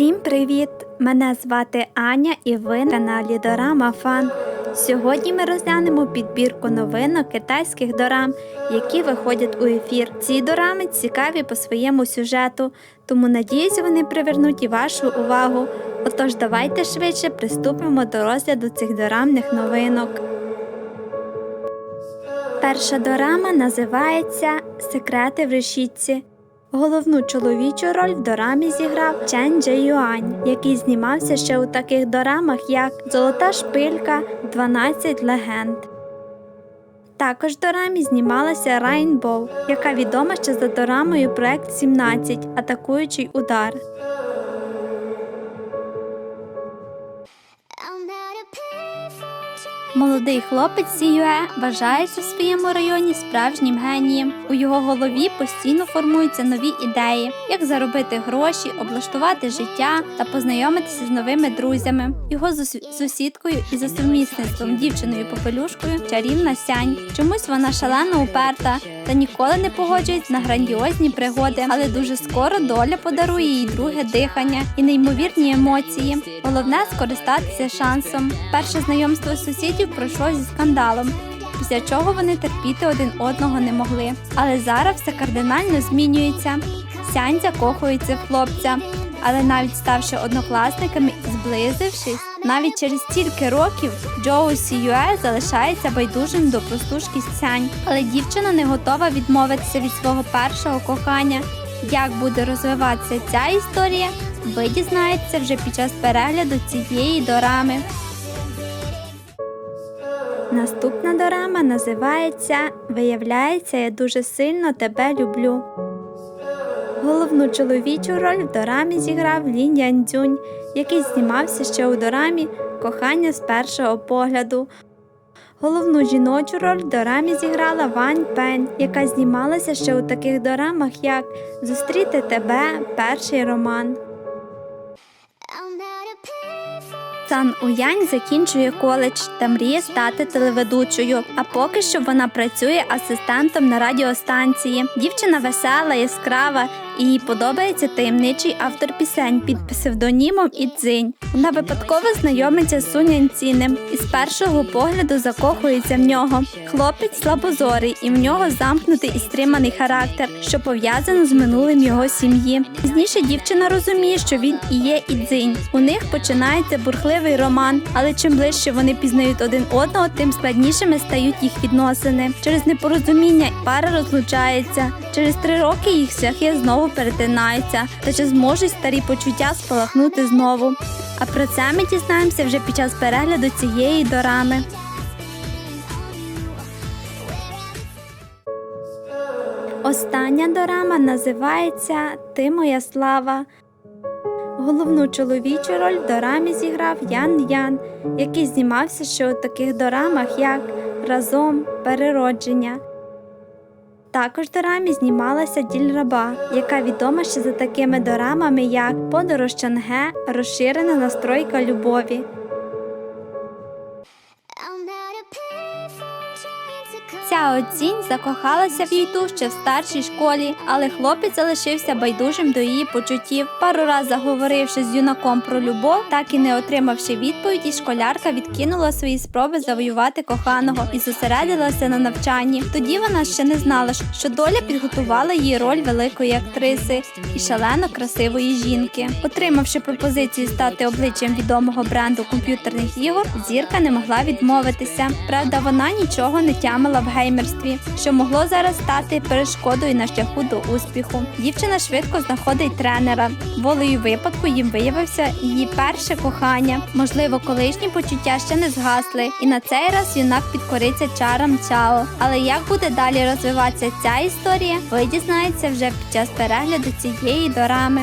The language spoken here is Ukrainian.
Всім привіт! Мене звати Аня і ви на каналі Дорама Фан. Сьогодні ми розглянемо підбірку новинок китайських дорам, які виходять у ефір. Ці дорами цікаві по своєму сюжету, тому надіюсь, вони привернуть і вашу увагу. Отож, давайте швидше приступимо до розгляду цих дорамних новинок. Перша дорама називається Секрети в решітці. Головну чоловічу роль в дорамі зіграв Чен Дже Юань, який знімався ще у таких дорамах, як Золота шпилька, 12 легенд. Також в дорамі знімалася Райнбоу, яка відома ще за дорамою Проект 17 Атакуючий удар. Молодий хлопець Сіюе вважається в своєму районі справжнім генієм. У його голові постійно формуються нові ідеї, як заробити гроші, облаштувати життя та познайомитися з новими друзями. Його сусідкою і за сумісництвом дівчиною попелюшкою чарівна сянь. Чомусь вона шалено уперта та ніколи не погоджується на грандіозні пригоди, але дуже скоро доля подарує їй друге дихання і неймовірні емоції. Головне скористатися шансом. Перше знайомство сусідів пройшло зі скандалом. Після чого вони терпіти один одного не могли. Але зараз все кардинально змінюється. Сянь закохується в хлопця, але навіть ставши однокласниками і зблизившись, навіть через стільки років Джоу Сіюе залишається байдужим до простушки Сянь. Але дівчина не готова відмовитися від свого першого кохання. Як буде розвиватися ця історія, ви дізнаєтеся вже під час перегляду цієї дорами. Наступна дорама називається Виявляється, я дуже сильно тебе люблю. Головну чоловічу роль в дорамі зіграв Лін Янцюнь, який знімався ще у дорамі Кохання з першого погляду. Головну жіночу роль в дорамі зіграла Вань Пен, яка знімалася ще у таких дорамах, як Зустріти тебе, перший роман. Сан Уянь закінчує коледж та мріє стати телеведучою. А поки що вона працює асистентом на радіостанції. Дівчина весела, яскрава їй подобається таємничий автор пісень під псевдонімом Ідзинь. Вона випадково знайомиться з Сунь Цінем і з першого погляду закохується в нього. Хлопець слабозорий і в нього замкнутий і стриманий характер, що пов'язано з минулим його сім'ї. Пізніше дівчина розуміє, що він і є Ідзинь. У них починається бурхливий роман, але чим ближче вони пізнають один одного, тим складнішими стають їх відносини. Через непорозуміння пара розлучається. Через три роки їх шляхи знову перетинаються, та чи зможуть старі почуття спалахнути знову. А про це ми дізнаємося вже під час перегляду цієї дорами. Остання дорама називається Ти моя слава. Головну чоловічу роль в дорамі зіграв Ян Ян, який знімався ще у таких дорамах, як Разом, Переродження. Також дорамі знімалася Дільраба, яка відома ще за такими дорамами, як Подорож Чанге, розширена настройка любові. Come закохалася в Юту ще в старшій школі, але хлопець залишився байдужим до її почуттів. Пару раз заговоривши з юнаком про любов, так і не отримавши відповіді, школярка відкинула свої спроби завоювати коханого і зосередилася на навчанні. Тоді вона ще не знала, що доля підготувала їй роль великої актриси і шалено красивої жінки. Отримавши пропозицію стати обличчям відомого бренду комп'ютерних ігор, зірка не могла відмовитися. Правда, вона нічого не тямила в геймерстві, що могло зараз стати перешкодою на шляху до успіху. Дівчина швидко знаходить тренера. Волею випадку їм виявився її перше кохання. Можливо, колишні почуття ще не згасли, і на цей раз юнак підкориться чарам Чао. Але як буде далі розвиватися ця історія, ви дізнаєтеся вже під час перегляду цієї дорами.